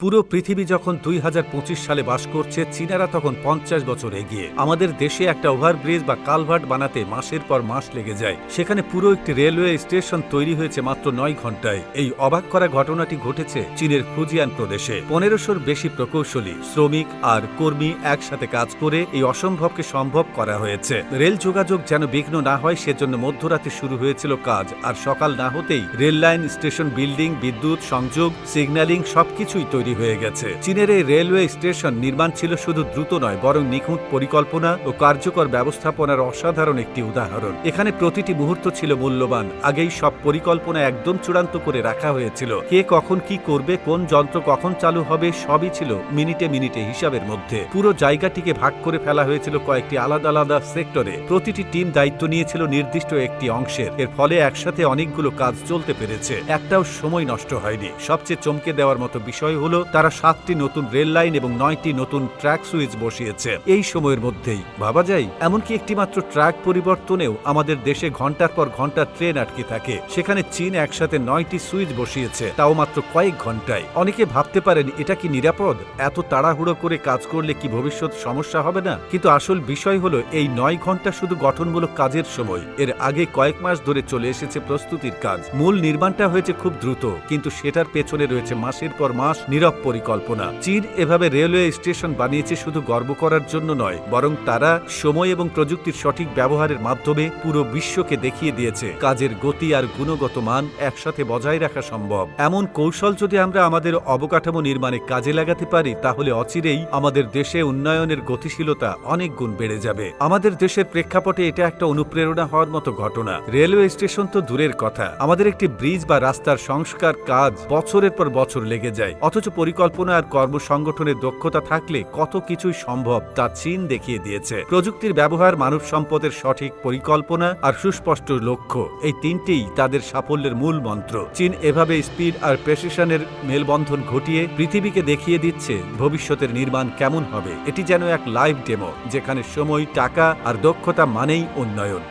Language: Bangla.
পুরো পৃথিবী যখন দুই হাজার পঁচিশ সালে বাস করছে, চীনারা তখন পঞ্চাশ বছর এগিয়ে। আমাদের দেশে একটা ওভারব্রিজ বা কালভার্ট বানাতে মাসের পর মাস লেগে যায়। সেখানে পুরো একটি রেলওয়ে স্টেশন তৈরি হয়েছে মাত্র নয় ঘন্টায়। এই অবাক করা ঘটনাটি ঘটেছে চীনের ফুজিয়ান প্রদেশে। পনেরোশোর বেশি প্রকৌশলী, শ্রমিক আর কর্মী একসাথে কাজ করে এই অসম্ভবকে সম্ভব করা হয়েছে। রেল যোগাযোগ যেন বিঘ্ন না হয়, সেজন্য মধ্যরাতে শুরু হয়েছিল কাজ। আর সকাল না হতেই রেল লাইন স্টেশন বিল্ডিং, বিদ্যুৎ, সংযোগ, সিগন্যালিং সবকিছুই তৈরি হয়ে গেছে। চীনের এই রেলওয়ে স্টেশন নির্মাণ ছিল শুধু দ্রুত নয়, বরং নিখুঁত পরিকল্পনা ও কার্যকর ব্যবস্থাপনার অসাধারণ একটি উদাহরণ। এখানে প্রতিটি মুহূর্ত ছিল মূল্যবান। আগেই সব পরিকল্পনা একদম চূড়ান্ত করে রাখা হয়েছিল। কে কখন কি করবে, কোন যন্ত্র কখন চালু হবে, সবই ছিল মিনিটে মিনিটে হিসাবের মধ্যে। পুরো জায়গাটিকে ভাগ করে ফেলা হয়েছিল কয়েকটি আলাদা আলাদা সেক্টরে। প্রতিটি টিম দায়িত্ব নিয়েছিল নির্দিষ্ট একটি অংশের। এর ফলে একসাথে অনেকগুলো কাজ চলতে পেরেছে। একটাও সময় নষ্ট হয়নি। সবচেয়ে চমকে দেওয়ার মতো বিষয় হলো তারা সাতটি নতুন রেল লাইন এবং নয়টি নতুন ট্র্যাক সুইচ বসিয়েছে। এই সময়ের মধ্যেই, ভাবা যায়, এমনকি একটি মাত্র ট্র্যাক পরিবর্তনেও আমাদের দেশে ঘণ্টার পর ঘণ্টা ট্রেন আটকে থাকে। সেখানে চীন একসাথে নয়টি সুইচ বসিয়েছে, তাও মাত্র কয়েক ঘন্টায়। অনেকে ভাবতে পারেন, এটা কি নিরাপদ? এত তাড়াহুড়ো করে কাজ করলে কি ভবিষ্যৎ সমস্যা হবে না? কিন্তু আসল বিষয় হলো, এই নয় ঘণ্টা শুধু গঠনমূলক কাজের সময়। এর আগে কয়েক মাস ধরে চলে এসেছে প্রস্তুতির কাজ। মূল নির্মাণটা হয়েছে খুব দ্রুত, কিন্তু সেটার পেছনে রয়েছে মাসের পর মাস নীরব পরিকল্পনা। চীন এভাবে রেলওয়ে স্টেশন বানিয়েছে শুধু গর্ব করার জন্য নয়, বরং তারা সময় এবং প্রযুক্তির সঠিক ব্যবহারের মাধ্যমে পুরো বিশ্বকে দেখিয়ে দিয়েছে। কাজের গতি আর গুণগত মান একসাথে বজায় রাখা সম্ভব। এমন কৌশল যদি আমরা আমাদের অবকাঠামো নির্মাণে কাজে লাগাতে পারি, তাহলে অচিরেই আমাদের দেশে উন্নয়নের গতিশীলতা অনেক গুণ বেড়ে যাবে। আমাদের দেশের প্রেক্ষাপটে এটা একটা অনুপ্রেরণা হওয়ার মতো ঘটনা। রেলওয়ে স্টেশন তো দূরের কথা। আমাদের একটি ব্রিজ বা রাস্তার সংস্কার কাজ বছরের পর বছর লেগে যায়। অথচ পরিকল্পনা আর কর্মসংগঠনের দক্ষতা থাকলে কত কিছুই সম্ভব তা চীন দেখিয়ে দিয়েছে। প্রযুক্তির ব্যবহার মানব সম্পদের সঠিক পরিকল্পনা আর সুস্পষ্ট লক্ষ্য, এই তিনটেই তাদের সাফল্যের মূল মন্ত্র। চীন এভাবে স্পিড আর প্রেসিশনের মেলবন্ধন ঘটিয়ে পৃথিবীকে দেখিয়ে দিচ্ছে ভবিষ্যতের নির্মাণ কেমন হবে। এটি যেন এক লাইভ ডেমো, যেখানে সময়, টাকা আর দক্ষতা মানেই উন্নয়ন।